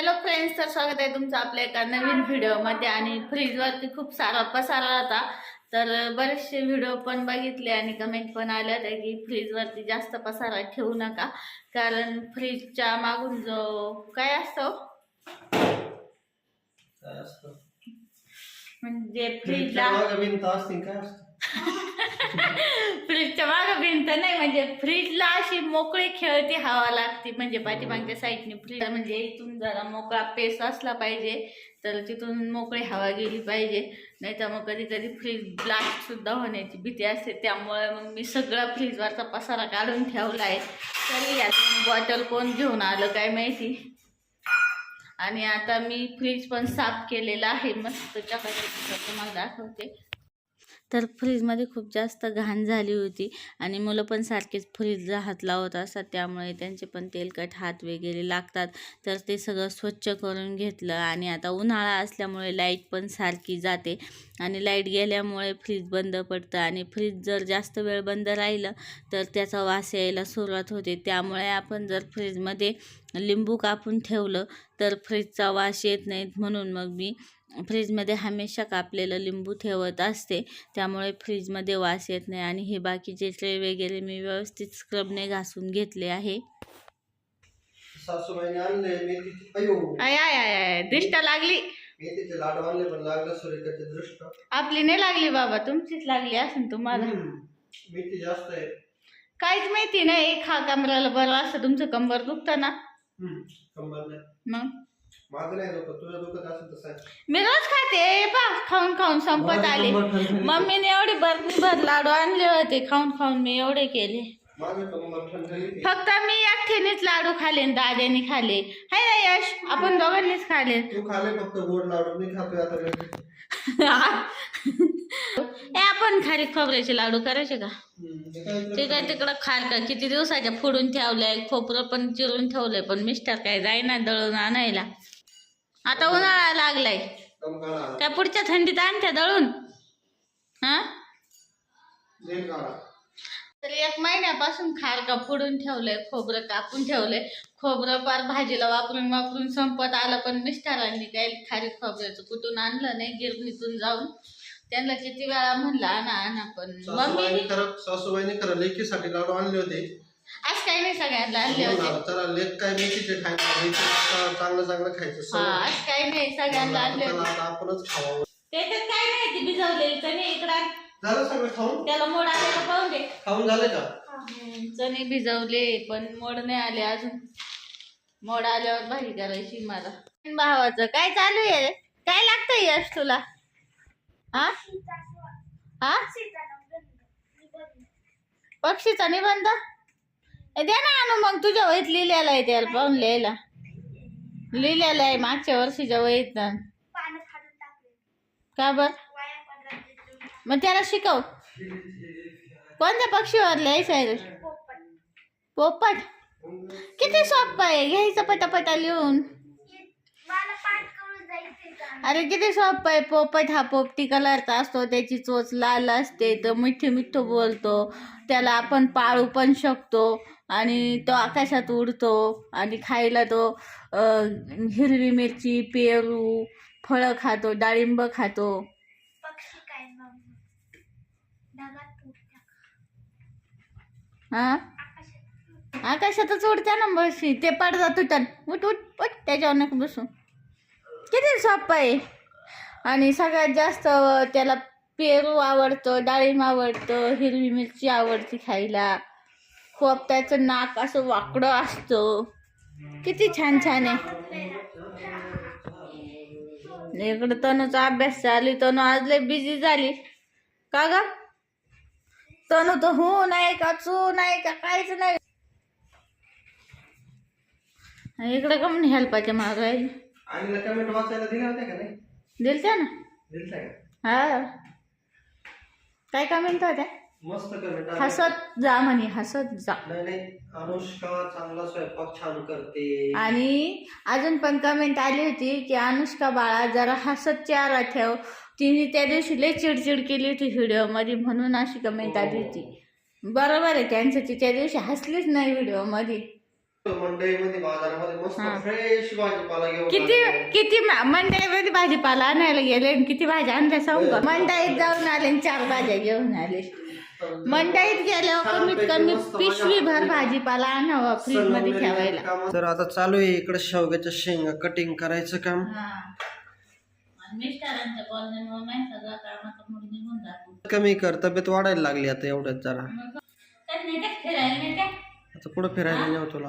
Hello friends तर स्वागत आहे तुमचं आपल्या एका नवीन व्हिडिओमध्ये आणि फ्रीजवरती खूप सारा पसारा होता. तर बरेचसे व्हिडिओ पण बघितले आणि कमेंट पण आल्या होत्या की फ्रीजवरती जास्त पसारा ठेवू नका. कारण फ्रीजच्या मागून जो काय असतो? म्हणजे फ्रीजला फ्रीजच्या मागं भिंत नाही म्हणजे फ्रीजला अशी मोकळी खेळती हवा लागते. म्हणजे पाठीमागच्या साईडने फ्रीज म्हणजे इथून जरा मोकळा पेस असला पाहिजे तर तिथून मोकळी हवा गेली पाहिजे. नाही तर मग कधी कधी फ्रीज ब्लास्ट सुद्धा होण्याची भीती असते. त्यामुळे मग मी सगळा फ्रीजवरचा पसारा काढून ठेवला आहे. तरी यातून बॉटल कोण घेऊन आलं काय माहिती? आणि आता मी फ्रीज पण साफ केलेला आहे. मस्त चकाचक तुम्हाला दाखवते. तर फ्रीजमध्ये खूप जास्त घाण झाली होती आणि मुलं पण सारखेच फ्रीजला हात लावत असतात. त्यामुळे त्यांचे पण तेलकट हात वगैरे लागतात. तर ते सगळं स्वच्छ करून घेतलं आणि आता उन्हाळा असल्यामुळे लाइट पण सारखी जाते आणि लाइट गेल्यामुळे फ्रीज बंद पडतं आणि फ्रीज जर जास्त वेळ बंद राहिलं तर त्याचा वास यायला सुरुवात होते. त्यामुळे आपण जर फ्रीजमध्ये लिंबू कापून ठेवलं तर फ्रीजचा वास येत नाहीत म्हणून मग मी फ्रीजमध्ये हमेशा कापलेलं लिंबू ठेवत असते. त्यामुळे फ्रीजमध्ये वास येत नाही आणि हे बाकीचे ट्रे वगैरे मी व्यवस्थित स्क्रबने घासून घेतले आहे. आय आय आय आय दृष्ट लागली. आपली नाही लागली बाबा तुमचीच लागली असेल तुम्हाला. काहीच माहिती नाही एक हा कमराला बरं असतं तुमचं कंबर दुखतं ना. हम्म. कंबर नाही. मग? माझं नाही दुखत तुझं दुखत असेल तसं आहे. मी रोज खाते पा खाऊन खाऊन संपत आले. मम्मीने एवढी बरणी भर लाडू आणले होते खाऊन खाऊन मी एवढे केले माझं कंबर ठणठणीत आहे. फक्त मी एकटीनेच लाडू खाले आणि दाद्याने खाले हाय ना यश आपण दोघांनीच खाले तू खाले फक्त गोड लाडू मी खातोय आता मेथीचे. ए आपण खारी खोबऱ्याचे लाडू करायचे का हम्म. हे काय ते काय तिकडं खाल का किती दिवसाच्या फोडून ठेवलंय खोबरं पण चिरून ठेवलंय पण मिस्टर काय जाईना दळून आणायला आता उन्हाळा लागलाय. त्या पुढच्या थंडीत आणत्या दळून हा. तर एक महिन्यापासून खारका फोडून ठेवलंय खोबरं कापून ठेवलंय खोबरं पार भाजीला वापरून वापरून संपत आलं पण मिस्टरांनी काही खारी खोबऱ्याचं कुठून आणलं नाही गिरणीतून जाऊन त्यांना किती वेळा म्हणलं आणा आणा पण मम्मी सासूबाईने खरं सासूबाईने खरं लेकीसाठी लाडू आणले होते आज काही नाही सगळ्यांना आणले होते. म्हणून चला लेक काय मेथीचे खायचं मेथी चांगलं चांगलं खायचं हा. आज काही नाही सगळ्यांना आणले होते. आता आपणच खावावं त्याच्यात काय नाही ती भिजवलेली चणे इकडं झालं सगळं खाऊन? त्याला मोड आले का पाहून दे. खाऊन झालं का? हम्म, चणे भिजवले पण मोड नाही आले अजून. मोड आल्यावर भाजी करायची मला. भावाचं काय चालू आहे? रे? काय लागतंय यश तुला? हा? हा? पक्षीचा निबंध? दे ना आणू मग. तुझ्या वहीत लिहिलेला आहे त्याला पाहून लिहायला लिहिलेला आहे मागच्या वर्षीच्या वहीत. का बर? मग त्याला शिकव. कोणत्या पक्षीवर लिहायचं आहे? पोपट. किती सोपं आहे. घ्यायचं पटापटा लिहून. अरे किती सोपं आहे. पोपट हा पोपटी कलरचा असतो. त्याची चोच लाल असते. तो मिठ्ठू मिठ्ठू बोलतो. त्याला आपण पाळू पण शकतो. आणि तो आकाशात उडतो आणि खायला तो हिरवी मिरची पेरू फळं खातो डाळिंब खातो. हा? आकाशातच उडत्या ना बशी ते पडदा तुटन. उठ उठ उठ. त्याच्यावर नको बसू. किती सोपं आहे. आणि सगळ्यात जास्त त्याला पेरू आवडतं डाळिंब आवडतं हिरवी मिरची आवडती खायला. पोपट्याचं नाक असं वाकडं असतं. किती छान छान आहे. इकडं तनूचा अभ्यास चालू तनू आज लय बिझी झाली. का ग? तनू तर हो नाही का चू नाही का काहीच नाही. इकडे का म्हणून हेल्पाच्या माग आहे? दिलत्या ना? हा. काय कमेंट होत्या? मस्त कमेंट हसत जा म्हणे हसत जा. नाही नाही अनुष्का चांगला स्वयंपाक छान करते. आणि अजून पण कमेंट आली होती की अनुष्का बाळा जरा हसत चेहरा ठेव. तिने त्या दिवशी लय चिडचिड केली होती व्हिडिओमध्ये म्हणून अशी कमेंट आली होती. बरोबर आहे त्यांचं ती त्या दिवशी हसलीच नाही व्हिडिओमध्ये मंडईमध्ये बाजारामध्ये मस्त हा. फ्रेश भाजीपाला घेऊन किती आले. किती मा- मंडईमध्ये भाजीपाला आणायला गेले आणि किती भाज्या आणल्या सांगू का? मंडईत जाऊन आले आणि चार भाज्या घेऊन आले. मंडईत गेल्यावर कमीत कमी पिशवी भर भाजीपाला आणावा फ्रीजमध्ये ठेवायला. तर आता चालू आहे इकडे शेवग्याच्या शेंगा कटिंग करायचं काम. मिस्टरांच्या कॉलनीमुळे नाही सगळं कामाचा मूड निघून जातो. कमी कर तब्येत वाढायला लागली आता एवढ्यात जरा. नाही फिरायला नाही आता पुढे फिरायला नेऊ तुला?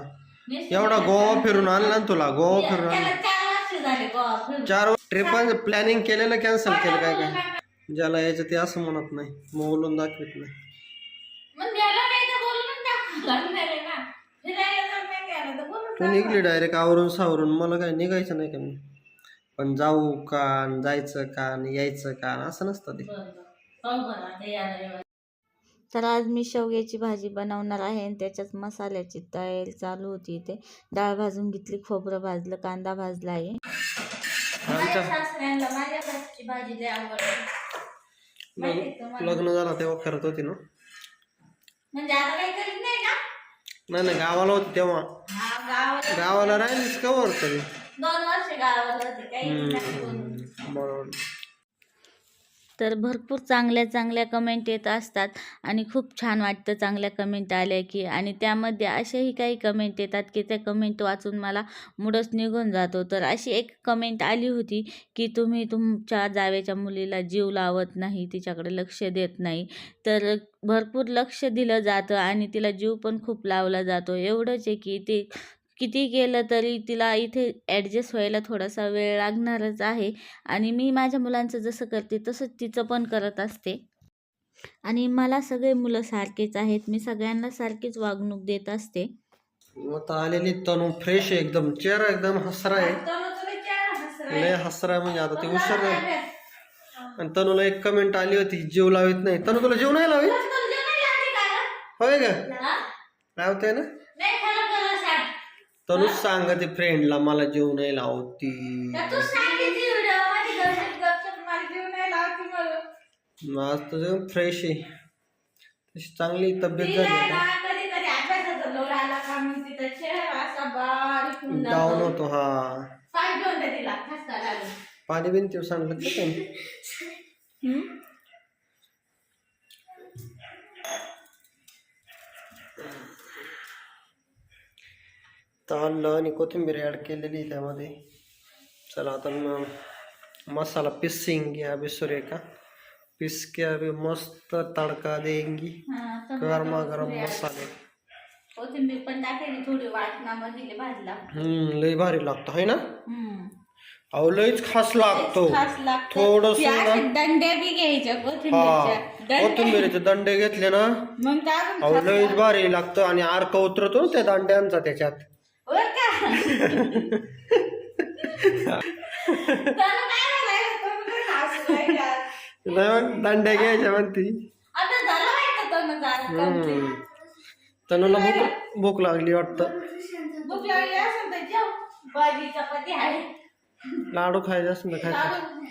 मिस्टर- एवढा गोवा फिरून आणला ना तुला गोवा फिरून त्याला आणला. चार वर्ष झाले गोवा फिरून. चार ट्रिप प्लॅनिंग केलेलं कॅन्सल केलं काय काय? ज्याला यायचं ते असं म्हणत नाही बोलून दाखवत नाही. मग द्यायला नाही तर बोलून टाकावं लागणार आहे ना. फिरायला जर नाही द्यायला तर बोलून तू निघली डायरेक्ट आवरून सावरून. मला काय निघायचं नाही का मी? पण जाऊ का न जायचं का न यायचं का न असं नसतं ते. तर आज मी शेवग्याची भाजी बनवणार आहे आणि त्याच्यात मसाल्याची तयारी चालू होती इथे. डाळ भाजून घेतली खोबरं भाजलं कांदा भाजला आहे. माझ्या सासऱ्यांना माझ्या हातची भाजी लय आवडते? लग्न झालं तेव्हा करत होती ना. म्हणजे आता काही करीत नाही ना? नाही नाही गावाला होती तेव्हा. हा गावाला. गावाला राहिलीस का वर तरी? दोन वर्ष गावाला होते काही नाही बरोबर. तर भरपूर चांगल्या चांगल्या कमेंट येत असतात. आणि खूप छान वाटतं चांगल्या कमेंट आल्या की. आणि त्यामध्ये असेही काही कमेंट येतात की त्या कमेंट वाचून मला मुडच निघून जातो. तर अशी एक कमेंट आली होती की तुम्ही तुमच्या जावेच्या मुलीला जीव लावत नाही तिच्याकडे लक्ष देत नाही. तर भरपूर लक्ष दिलं जातं आणि तिला जीव पण खूप लावला जातो. एवढंच आहे की ते किती केलं तरी तिला इथे ॲडजस्ट व्हायला थोडासा वेळ लागणारच आहे. आणि मी माझ्या मुलांचं जसं करते तसंच तिचं पण करत असते. आणि मला सगळे मुलं सारखेच आहेत. मी सगळ्यांना सारखीच वागणूक देत असते. आता आलेली तनू फ्रेश आहे एकदम. चेहरा एकदम हसरा आहे. लय हसरा आहे म्हणजे आता ते उसर आणि तनूला एक कमेंट आली होती जीव लावित नाही. तनू तुला जीव नाही लावित? होय का? लावते ना. तनूच सांगते फ्रेंडला मला जीव नाही लावती आज तुझं फ्रेश आहे. तशी चांगली तब्येत झाली डाऊन होतो हा. पाणी बिन ते सांगलं का त्यांनी? आणि कोथिंबीर ॲड केलेली त्यामध्ये चला आता म- मसाला पिसिंग अभी सूर्य का। पिस के अभी मस्त तड़का देंगी। गरमा गरम मसाले। कोथिंबीर पण टाकायची थोडी वाटणामध्ये भाजला हम्म लय भारी लागतो है ना? हम्म। अहो खास लागतो. थोडंसं ती दंड्या बी घ्यायच्या हा. कोथिंबीरचे दंडे घेतले ना। अहो खास भारी लागतं आणि अर्क उतरतो ना त्या दांड्यांचा त्याच्यात। बरं का? दांड्या घ्यायच्या म्हणती. आता झालं. तनुला भूक भूक लागली वाटतं. भूक लागली असेल तर जेव. भाजी चपाती आहे. लाडू खायचे असेल तर खायचं.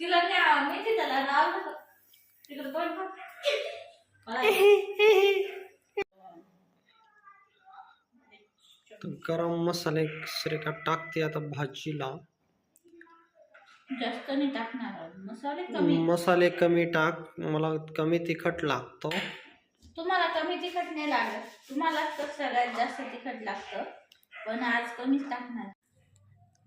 तिला नाही तिकडे तर गरम मसाले सरे का टाकते आता भाजीला. जास्त नाही टाकणार मसाले कमी. मसाले कमी टाक. मला कमी तिखट लागतो. तुम्हाला कमी तिखट नाही लागत. तुम्हाला तर सगळ्यात जास्त तिखट लागतं. पण आज कमीच टाकणार.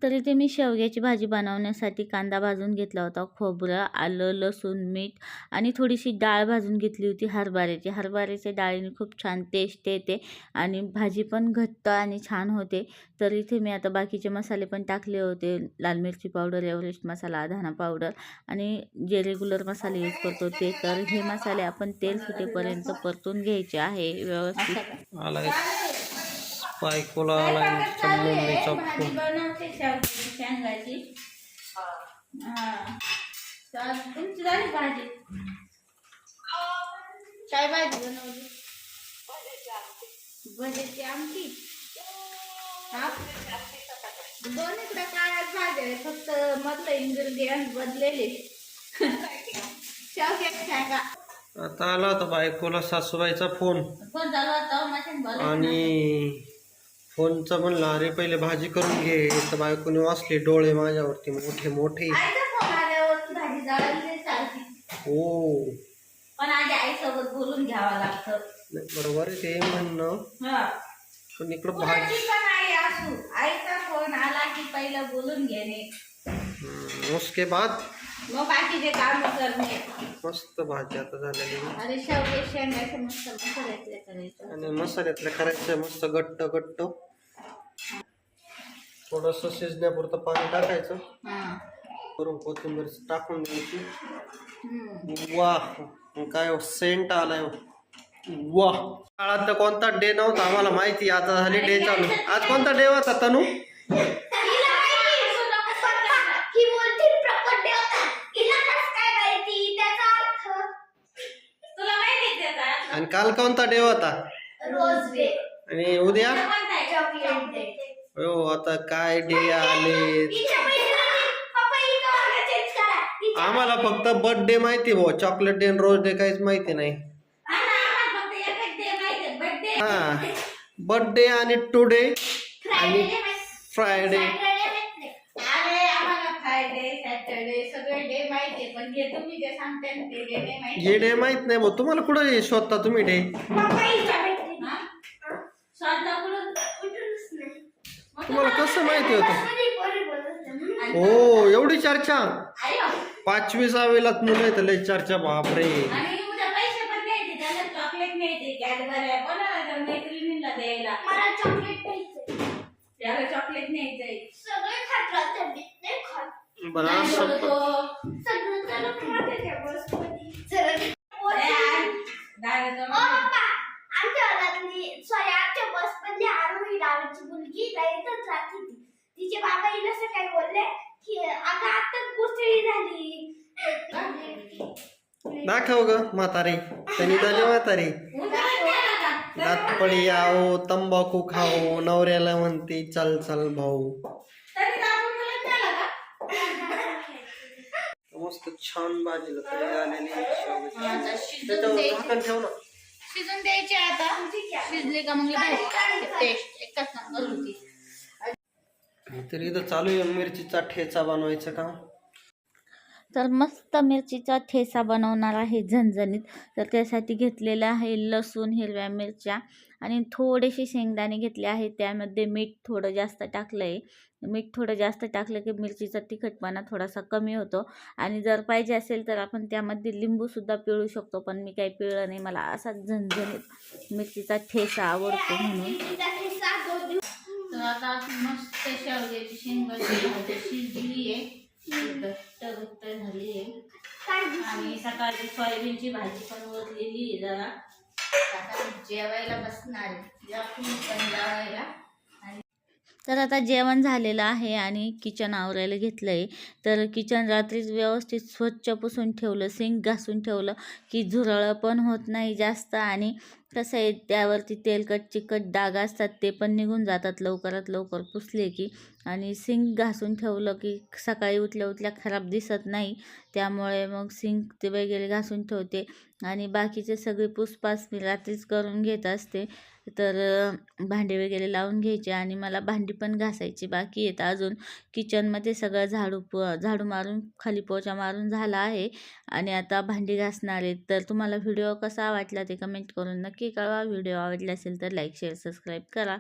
तर इथे मी शेवग्याची भाजी बनवण्यासाठी कांदा भाजून घेतला होता. खोबरं आलं लसूण मीठ आणि थोडीशी डाळ भाजून घेतली होती हरभऱ्याची. हरभऱ्याच्या डाळीने खूप छान टेस्ट येते आणि भाजी पण घट्ट आणि छान होते. तर इथे मी आता बाकीचे मसाले पण टाकले होते. लाल मिरची पावडर एव्हरेस्ट मसाला धना पावडर आणि जे रेग्युलर मसाले यूज करतो ते. तर हे मसाले आपण तेल सुटेपर्यंत परतून घ्यायचे आहे व्यवस्थित. बायकोला मम्मीचा फोन. बनवते शेंगाची. हा. तुमची झाली भाजी? काय भाजी बनवली? भज्याची आमटी. हा. दोन इकडे काळ्याच भाज्या आहेत फक्त मधलं इन्ग्रेडियंट बदलेले. शेंगा आता आला होता बायकोला सासूबाईचा फोन. आणि फोनचं म्हणलं अरे पहिले भाजी करून घे. तर बायकोने वाचले डोळे माझ्यावरती मोठे मोठे. हो. पण आधी आईसोबत बोलून घ्यावं लागतं. बरोबर आहे ते म्हणणं. हा. पण इकडं भाजी आई असू आईचा फोन आला की पहिलं बोलून घेणे. उसके बाद? मग बाकीचे काम करणे. मस्त भाजी आता झालेली. अरे शेवगे शेंगाचे मस्त मसाल्यातले करायचं. आणि मसाल्यातलं करायचं मस्त गट्ट गट्ट थोडस शिजण्यापुरतं पाणी टाकायचं. हा. करून कोथिंबीर टाकून द्यायची. वा काय सेंट आलाय वा काळात तर कोणता डे नव्हता आम्हाला माहिती आता झाली डे चालू. आज कोणता डे होता तनू? ही आणि काल कोणता डे होता? आणि उद्या? हो आता काय डे आले? आम्हाला फक्त बर्थडे माहिती भाऊ चॉकलेट डे आणि रोज डे काहीच माहिती नाही. हा बर्थडे आणि टुडे माहिती फ्रायडे हे डे माहीत. नाही भाऊ तुम्हाला कुठं शोधता तुम्ही डे तुम्हाला कसं माहिती होतं. आणि हो एवढी चर्चा. आयो. पाचवी सहावीलाच मुलं येतं लय चर्चा बापरे. आणि उद्या पैसे पण द्यायचे त्याला चॉकलेट न्यायचे कॅडबऱ्या कोणाला त्या मैत्रिणींना द्यायला मला चॉकलेट प्यायचंय त्याला चॉकलेट न्यायचंय सगळे खात राहतात मी नाही खात बरं नाही असं बोलतो. सगळं त्याला खाते त्या बसमध्ये सगळे पोरी- अरे आज दादाचा ओ पप्पा आमच्या वर्गातली सॉरी आमच्या बस मधली आरोही नावाची मुलगी ना इथंच राहते ती तिचे बाबा हिला सकाळी बोलले की अगं आताच गोष्टी झाली दाखव ग म्हातारी. त्यांनी झाली म्हातारी. उद्या द्यायला का? दात पडी आओ तंबाखू खाओ नवऱ्याला म्हणते चल चल भाऊ. का? मस्त छान भाजी तयार आहे. आता शिजून त्याच्यावर द्यायची. झाकण ठेव ना. शिजून द्यायची आता. शिजली का मग टेस्ट एकच नंबर होती. तर इथं चालू आहे मिरचीचा ठेचा बनवायचं काम. तर मस्त मिरचीचा ठेसा बनवणार आहे झणझणीत. तर त्यासाठी घेतलेलं आहे लसूण हिरव्या मिरच्या आणि थोडेसे शेंगदाणे घेतले आहेत. त्यामध्ये मीठ थोडं जास्त टाकलं आहे मीठ थोडं जास्त टाकलं की मिरचीचा तिखटपणा थोडासा कमी होतो. आणि जर पाहिजे असेल तर आपण त्यामध्ये लिंबूसुद्धा पिळू शकतो पण मी काही पिळलं नाही. मला असा झणझणीत मिरचीचा ठेसा आवडतो म्हणून. आता मस्त शेवग्याची शेंगाची भाजी शिजली आहे. घट्ट घट्ट झाली आहे. आणि सकाळची सोयाबीनची भाजी पण आहे जरा. आता जेवायला बसणार आहे. या तुम्ही पण जेवायला. आणि तर आता जेवण झालेलं आहे आणि किचन आवरायला घेतलं आहे तर किचन रात्रीच व्यवस्थित स्वच्छ पुसून ठेवलं सिंक घासून ठेवलं की झुरळं पण होत नाही जास्त. आणि कसं आहे त्यावरती तेलकट चिकट डाग असतात ते पण निघून जातात. लवकरात लवकर पुसले की आणि सिंक घासून ठेवलं की सकाळी उठल्या उठल्या खराब दिसत नाही. त्यामुळे मग सिंक ते वगैरे घासून ठेवते. आणि बाकीचे सगळे पुसपास मी रात्रीच करून घेत असते. तर भांडे वगैरे लावून घ्यायचे आणि मला भांडी पण घासायची बाकी आहेत अजून. किचनमध्ये सगळं झाडू प झाडू मारून खाली पोचा मारून झाला आहे. आणि आता भांडी घासणार आहेत. तर तुम्हाला व्हिडिओ कसा वाटला ते कमेंट करून नक्की कळवा. व्हिडिओ आवडला असेल तर लाईक शेअर सबस्क्राईब करा.